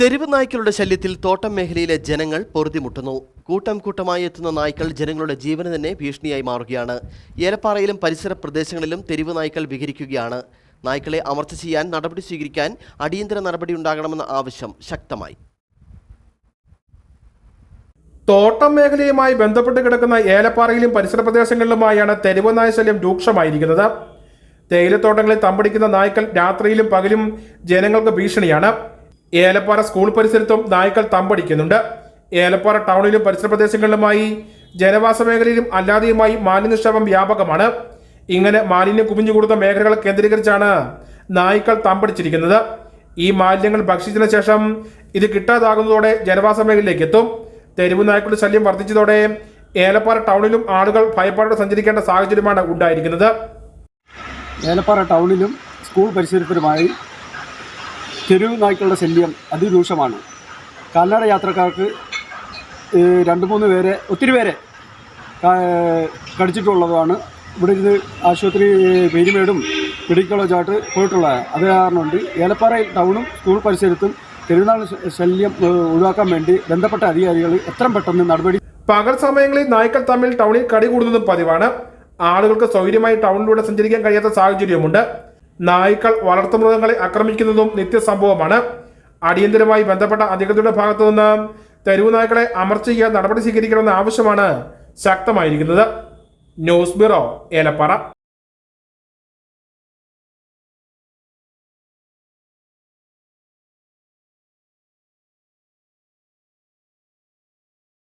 തെരുവ് നായ്ക്കളുടെ ശല്യത്തിൽ തോട്ടം മേഖലയിലെ ജനങ്ങൾ പൊറുതിമുട്ടുന്നു. കൂട്ടം കൂട്ടമായി എത്തുന്ന നായ്ക്കൾ ജനങ്ങളുടെ ജീവന് തന്നെ ഭീഷണിയായി മാറുകയാണ്. ഏലപ്പാറയിലും പരിസര പ്രദേശങ്ങളിലും തെരുവ് നായ്ക്കൾ വിഹരിക്കുകയാണ്. നായ്ക്കളെ അമർച്ച ചെയ്യാൻ നടപടി സ്വീകരിക്കാൻ അടിയന്തര നടപടി ഉണ്ടാകണമെന്ന ആവശ്യം ശക്തമായി. തോട്ടം മേഖലയുമായി ബന്ധപ്പെട്ട് കിടക്കുന്ന ഏലപ്പാറയിലും പരിസര പ്രദേശങ്ങളിലുമായാണ് തെരുവ് നായ ശല്യം രൂക്ഷമായിരിക്കുന്നത്. തേയിലത്തോട്ടങ്ങളിൽ തമ്പടിക്കുന്ന നായ്ക്കൾ രാത്രിയിലും പകലും ജനങ്ങൾക്ക് ഭീഷണിയാണ്. ഏലപ്പാറ സ്കൂൾ പരിസരത്തും നായ്ക്കൾ തമ്പടിക്കുന്നുണ്ട്. ഏലപ്പാറ ടൗണിലും പരിസര പ്രദേശങ്ങളിലുമായി ജനവാസ മേഖലയിലും അല്ലാതെയുമായി മാലിന്യനിക്ഷേപം വ്യാപകമാണ്. ഇങ്ങനെ മാലിന്യം കുമിഞ്ഞുകൂടുന്ന മേഖലകൾ കേന്ദ്രീകരിച്ചാണ് നായ്ക്കൾ തമ്പടിച്ചിരിക്കുന്നത്. ഈ മാലിന്യങ്ങൾ ഭക്ഷിച്ചതിനു ശേഷം ഇത് കിട്ടാതാകുന്നതോടെ ജനവാസ മേഖലയിലേക്ക് എത്തും. തെരുവ് നായ്ക്കളുടെ ശല്യം വർദ്ധിച്ചതോടെ ഏലപ്പാറ ടൗണിലും ആളുകൾ ഭയപ്പാടോടെ സഞ്ചരിക്കേണ്ട സാഹചര്യമാണ് ഉണ്ടായിരിക്കുന്നത്. ഏലപ്പാറ ടൗണിലും സ്കൂൾ പരിസരത്തിലുമായി തെരുവ് നായ്ക്കളുടെ ശല്യം അതിരൂക്ഷമാണ്. കാൽനട യാത്രക്കാർക്ക് രണ്ട് മൂന്ന് പേരെ ഒത്തിരി പേരെ കടിച്ചിട്ടുള്ളതാണ്. ഇവിടെ ഇരുന്ന് ആശുപത്രി പെരുമേടും മെഡിക്കൽ കോളേജായിട്ട് പോയിട്ടുള്ളതാണ് അത് കാരണമുണ്ട് ഏലപ്പാറയിൽ ടൗണും സ്കൂൾ പരിസരത്തും തെരുവുനാൾ ശല്യം ഒഴിവാക്കാൻ വേണ്ടി ബന്ധപ്പെട്ട അധികാരികൾ എത്രയും പെട്ടെന്ന് നടപടി പകൽ സമയങ്ങളിൽ നായ്ക്കൾ തമ്മിൽ ടൗണിൽ കടി കൂടുന്നതും പതിവാണ്. ആളുകൾക്ക് സൗകര്യമായി ടൗണിലൂടെ സഞ്ചരിക്കാൻ കഴിയാത്ത സാഹചര്യമുണ്ട് നായ്ക്കൾ വളർത്തുമൃഗങ്ങളെ ആക്രമിക്കുന്നതും നിത്യസംഭവമാണ്. അടിയന്തരമായി ബന്ധപ്പെട്ട അധികൃതരുടെ ഭാഗത്തു നിന്ന് തെരുവ് നായ്ക്കളെ അമർച്ച ചെയ്യാൻ നടപടി സ്വീകരിക്കണമെന്ന ആവശ്യമാണ് ശക്തമായിരിക്കുന്നത്. News bureau Elappara.